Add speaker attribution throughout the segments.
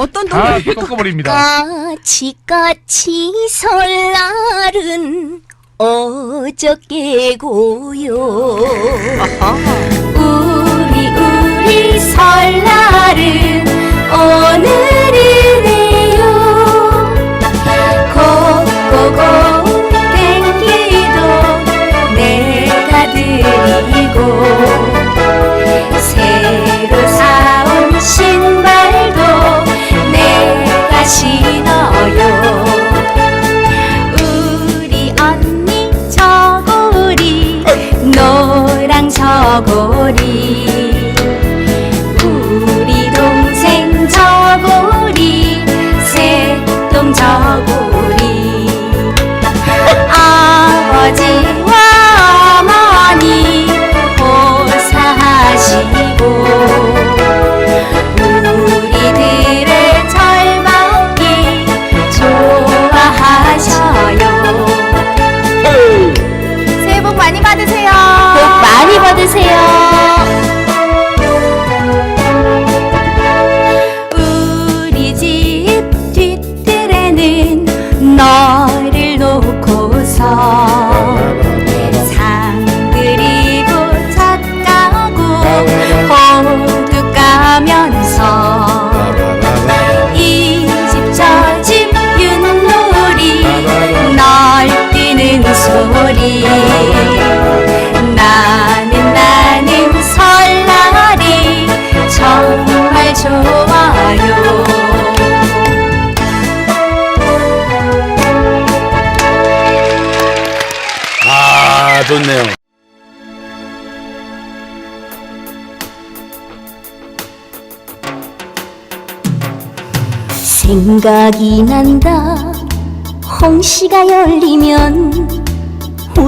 Speaker 1: 어떤
Speaker 2: 다
Speaker 1: 동요?
Speaker 2: 꺾어버립니다.
Speaker 3: 까치까치 설날은 어저께고요 우리 우리 설날은 오늘이네요 고고고 땡기도 내가 드리고 새로 사온 신발 소리. 나는 나는 설날이 정말 좋아요.
Speaker 4: 아 좋네요.
Speaker 3: 생각이 난다. 홍시가 열리면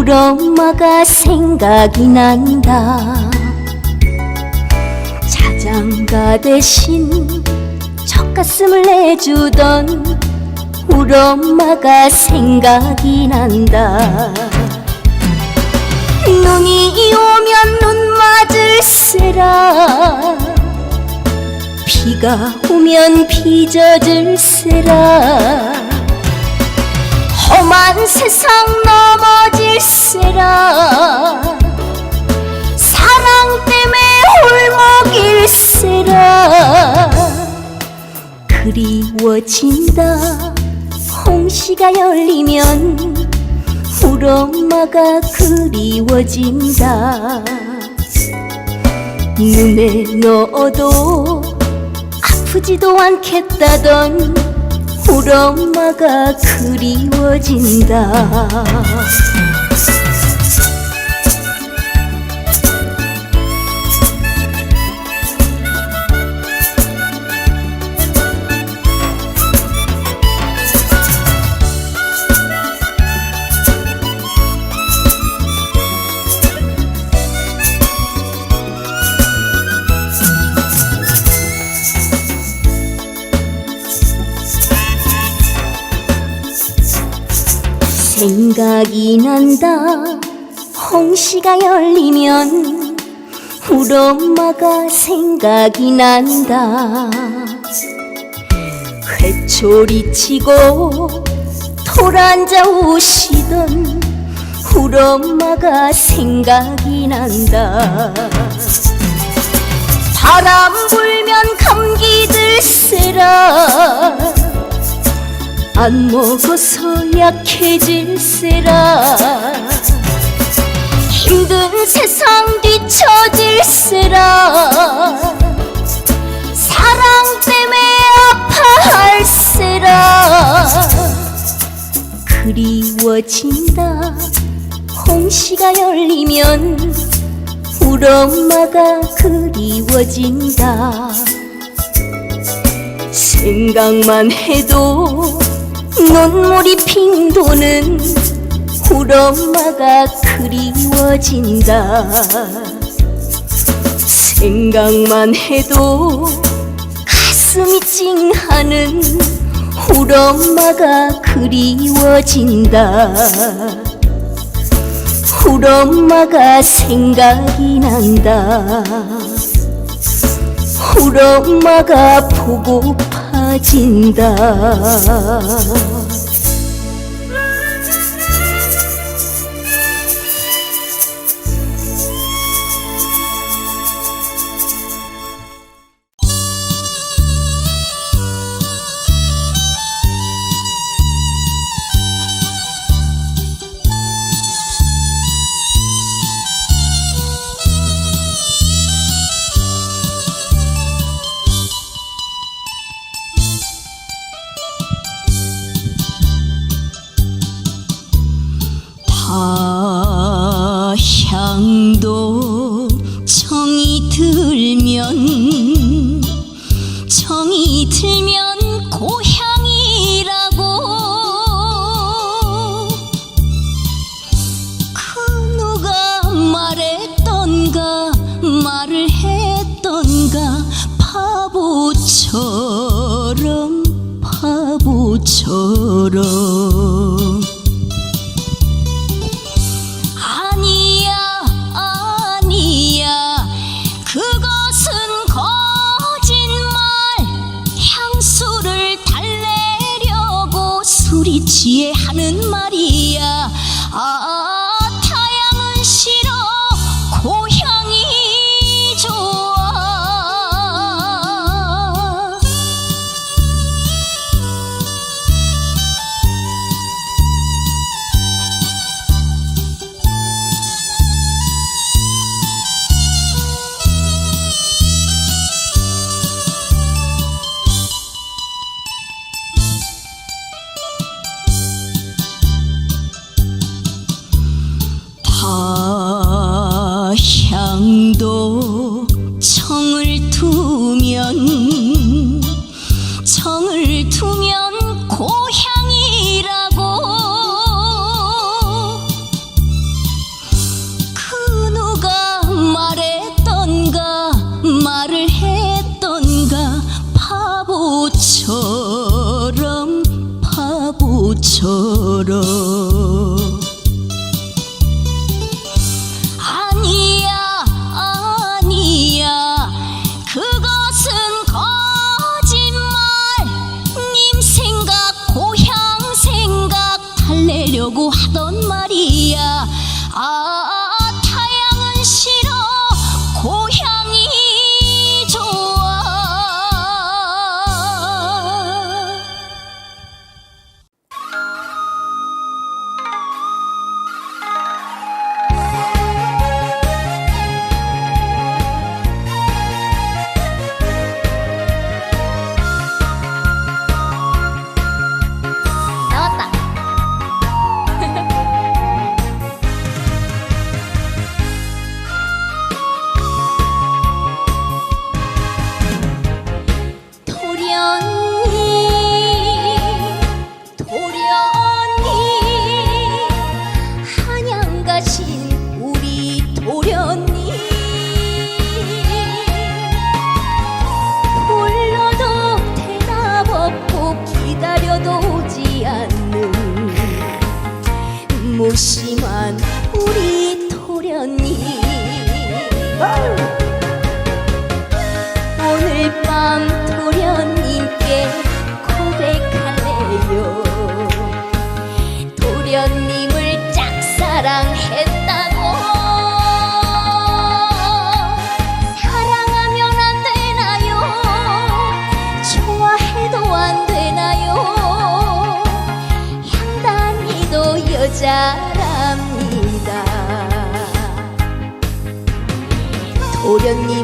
Speaker 3: 우리 엄마가 생각이 난다. 자장가 대신 젖가슴을 내주던 우리 엄마가 생각이 난다. 눈이 오면 눈 맞을세라. 비가 오면 비 젖을세라 험한 세상 넘어질세라 사랑 때문에 홀먹일세라 그리워진다. 홍시가 열리면 우리 엄마가 그리워진다. 눈에 넣어도 아프지도 않겠다던 우리 엄마가 그리워진다 난다. 홍시가 열리면 우리 엄마가 생각이 난다. 회초리 치고 돌아앉아 오시던 우리 엄마가 생각이 난다. 바람 불면 감기 들세라 안 먹어서 약해질세라. 힘든 세상 뒤처질세라. 사랑 때문에 아파할세라. 그리워진다. 홍시가 열리면 우리 엄마가 그리워진다. 생각만 해도 눈물이 핑 도는 우리 엄마가 그리워진다. 생각만 해도 가슴이 찡하는 우리 엄마가 그리워진다. 우리 엄마가 생각이 난다. 우리 엄마가 보고 사라진다. 걸어. 아니야 아니야. 그것은 거짓말. 향수를 달래려고 술이 취해 하는 말이야. 아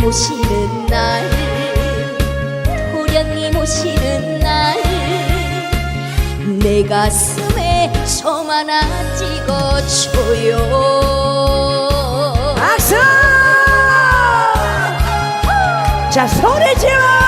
Speaker 3: 오시는 날 도련님 오시는 날 내 가슴에 점 하나 찍어줘요
Speaker 2: 박수! 자 소리 질러!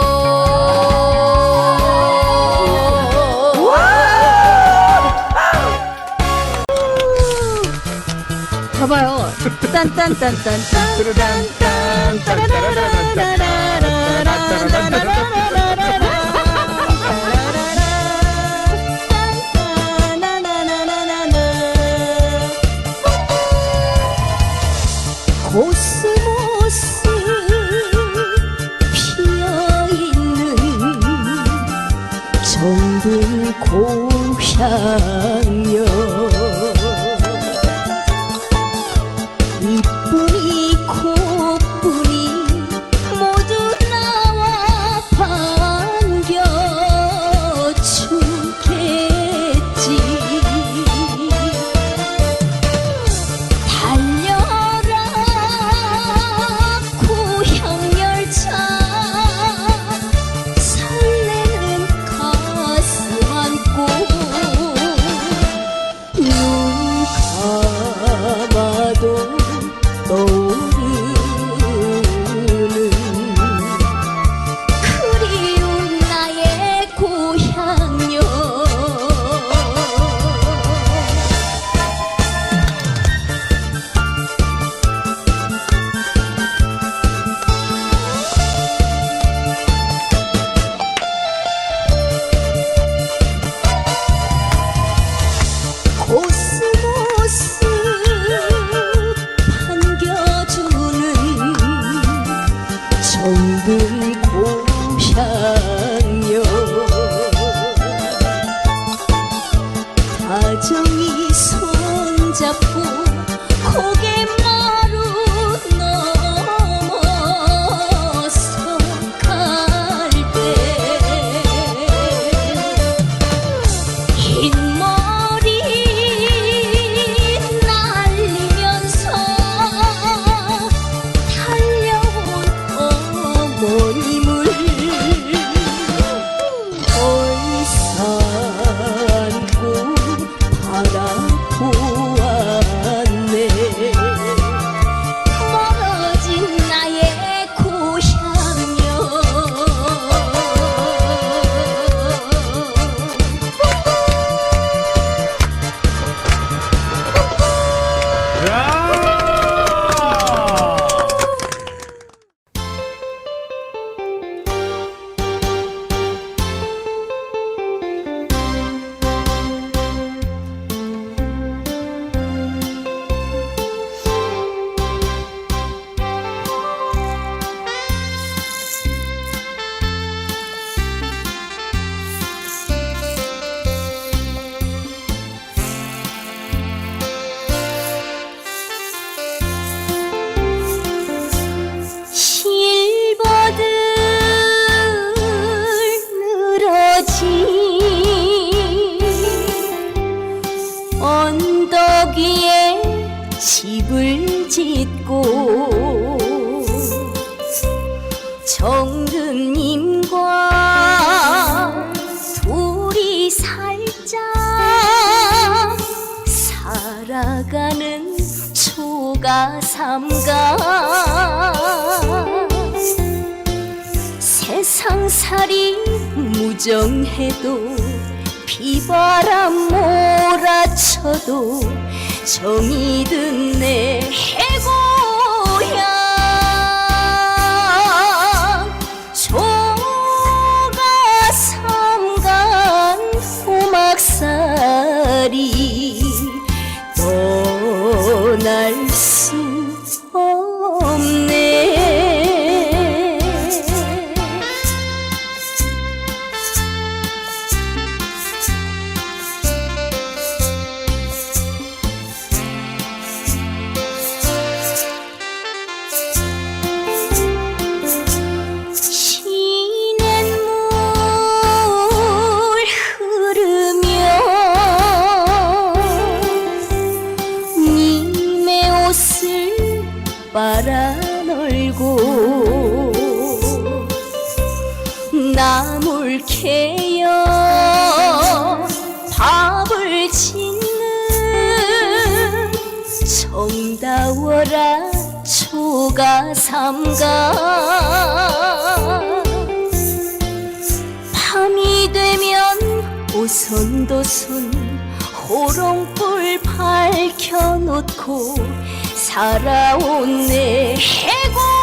Speaker 3: 코스모스 피어있는 정든 고향여 초가삼가. 세상살이 무정해도 비바람 몰아쳐도 정이 든 내 해고향 초가삼간 호막살이 떠 날 캐여 밥을 짓는 정다워라 초가 삼가. 밤이 되면 오손도손 호롱불 밝혀놓고 살아온 내 해고